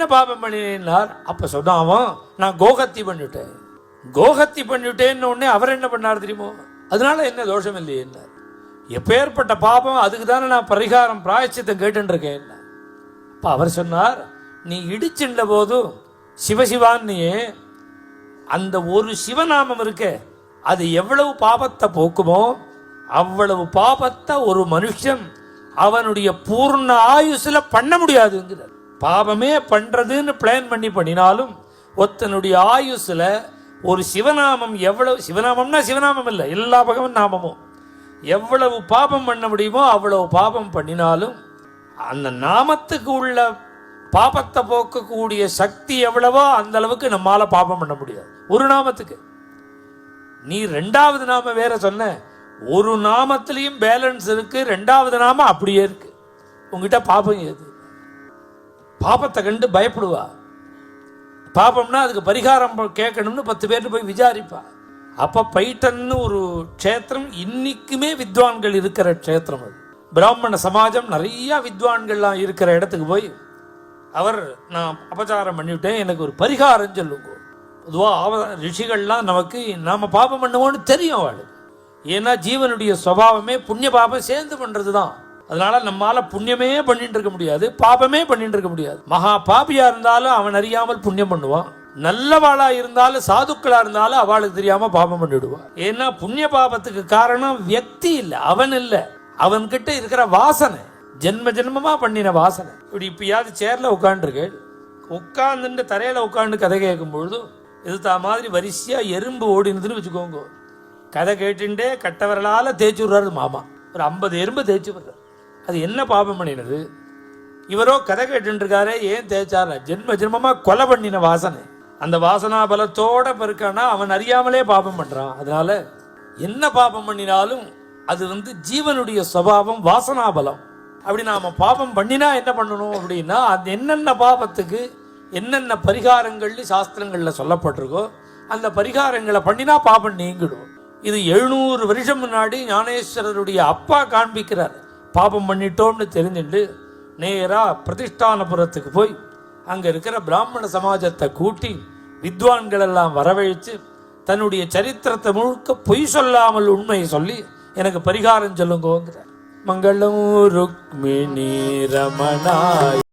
என்ன பாபம் பண்ணினார் அப்ப சொன்னான் அவன் நான் கோகத்தி பண்ணிவிட்டேன் கோகத்தி பண்ணிவிட்டேன்னு உடனே அவர் என்ன பண்ணார் தெரியுமோ? அதனால என்ன தோஷம் இல்லையே என்ன எப்பேற்பட்ட பாபம் அதுக்கு தானே நான் பரிகாரம் பிராயச்சித்தம் கேட்டுருக்கேன் இருக்கேன் அப்ப அவர் சொன்னார் நீ இடிச்சுண்ட போதும் சிவசிவான்னியே அந்த ஒரு சிவநாமம் இருக்கே அது எவ்வளவு பாபத்தை போக்குமோ அவ்வளவு பாபத்தை ஒரு மனுஷன் அவனுடைய பூர்ண ஆயுசில் பண்ண முடியாதுங்கிறார். பாபமே பண்ணுறதுன்னு பிளான் பண்ணி பண்ணினாலும் ஒருத்தனுடைய ஆயுஸில் ஒரு சிவநாமம் எவ்வளவு சிவநாமம்னா சிவநாமம் இல்லை எல்லா பகவன் நாமமும். எவ்வளவு பாபம் பண்ண முடியுமோ அவ்வளவு பாபம் பண்ணினாலும் அந்த நாமத்துக்கு உள்ள பாபத்தை போக்கக்கூடிய சக்தி எவ்வளவோ அந்த அளவுக்கு நம்மால் பாபம் பண்ண முடியாது. ஒரு நாமத்துக்கு. நீ ரெண்டாவது நாம வேற சொன்ன ஒரு நாமத்திலையும் பேலன்ஸ் இருக்கு ரெண்டாவது நாம அப்படியே இருக்கு. உங்ககிட்ட பாபம் எது? பாபத்தை கண்டு பயப்படுவா. பாபம்னா அதுக்கு பரிகாரம் ப- கேட்கணும்னு பத்து பேர் போய் விசாரிப்பா. அப்போ பைட்டன்னு ஒரு க்ஷேத்திரம் இன்னைக்குமே வித்வான்கள் இருக்கிற க்ஷேத்திரம் அது. பிராமண சமாஜம் நிறையா வித்வான்கள்லாம் இருக்கிற இடத்துக்கு போய் அவர் நான் அபச்சாரம் பண்ணிவிட்டேன் எனக்கு ஒரு பரிகாரம் சொல்லுங்க. பொதுவாக ஆவ ரிஷிகள்லாம் நமக்கு நாம் பாபம் பண்ணுவோன்னு தெரியும் அவளுக்கு. ஏன்னா ஜீவனுடைய சுவாவமே புண்ணிய பாபம் சேர்ந்து பண்ணுறது தான் அதனால நம்மால புண்ணியமே பண்ணிட்டு இருக்க முடியாது பாபமே பண்ணிட்டு இருக்க முடியாது. மகா பாபியா இருந்தாலும் அவன் அறியாமல் புண்ணியம் பண்ணுவான். நல்லவாளா இருந்தாலும் சாதுக்களா இருந்தாலும் அவளுக்கு தெரியாம பாபம் பண்ணிடுவான் ஏன்னா புண்ணிய பாபத்துக்கு காரணம் வியக்தி இல்லை அவன் இல்லை. அவன்கிட்ட இருக்கிற வாசனை ஜென்ம ஜென்மமா பண்ணின வாசனை. இப்படி இப்பயாவது சேர்ல உட்காந்துருக்கு உட்காந்துட்டு தரையில உட்காந்து கதை கேட்கும் பொழுது இது தா மாதிரி வரிசையா எறும்பு ஓடினதுன்னு வச்சுக்கோங்க. கதை கேட்டுட்டே கட்டவரலால தேய்ச்சி விடுறாரு மாமா. ஒரு ஐம்பது எறும்பு தேய்ச்சி விடுறாரு. அது என்ன பாபம் பண்ணினது? இவரோ கதை கேட்டுருக்காரு ஏன் தேய்ச்சார ஜென்ம ஜென்மமாக கொலை பண்ணின வாசனை. அந்த வாசனா பலத்தோட பெருக்கானா அவன் அறியாமலே பாபம் பண்ணுறான் அதனால என்ன பாபம் பண்ணினாலும் அது வந்து ஜீவனுடைய சுவாவம் வாசனா பலம் அப்படி நாம் பாபம் பண்ணினா என்ன பண்ணணும் அப்படின்னா அது என்னென்ன பாபத்துக்கு என்னென்ன பரிகாரங்கள்னு சாஸ்திரங்களில் சொல்லப்பட்டிருக்கோ அந்த பரிகாரங்களை பண்ணினா பாபம் நீங்கிடும். இது எழுநூறு வருஷம் முன்னாடி ஞானேஸ்வரருடைய அப்பா காண்பிக்கிறார். பாபம் பண்ணிட்டோம்னு தெரிஞ்சுட்டு நேராக பிரதிஷ்டானபுரத்துக்கு போய் அங்கே இருக்கிற பிராமண சமாஜத்தை கூட்டி வித்வான்கள் எல்லாம் வரவழைச்சு தன்னுடைய சரித்திரத்தை முழுக்க பொய் சொல்லாமல் உண்மையை சொல்லி எனக்கு பரிகாரம் சொல்லுங்கோங்கிறார் மங்களம் ருக்மிணி ரமணாய்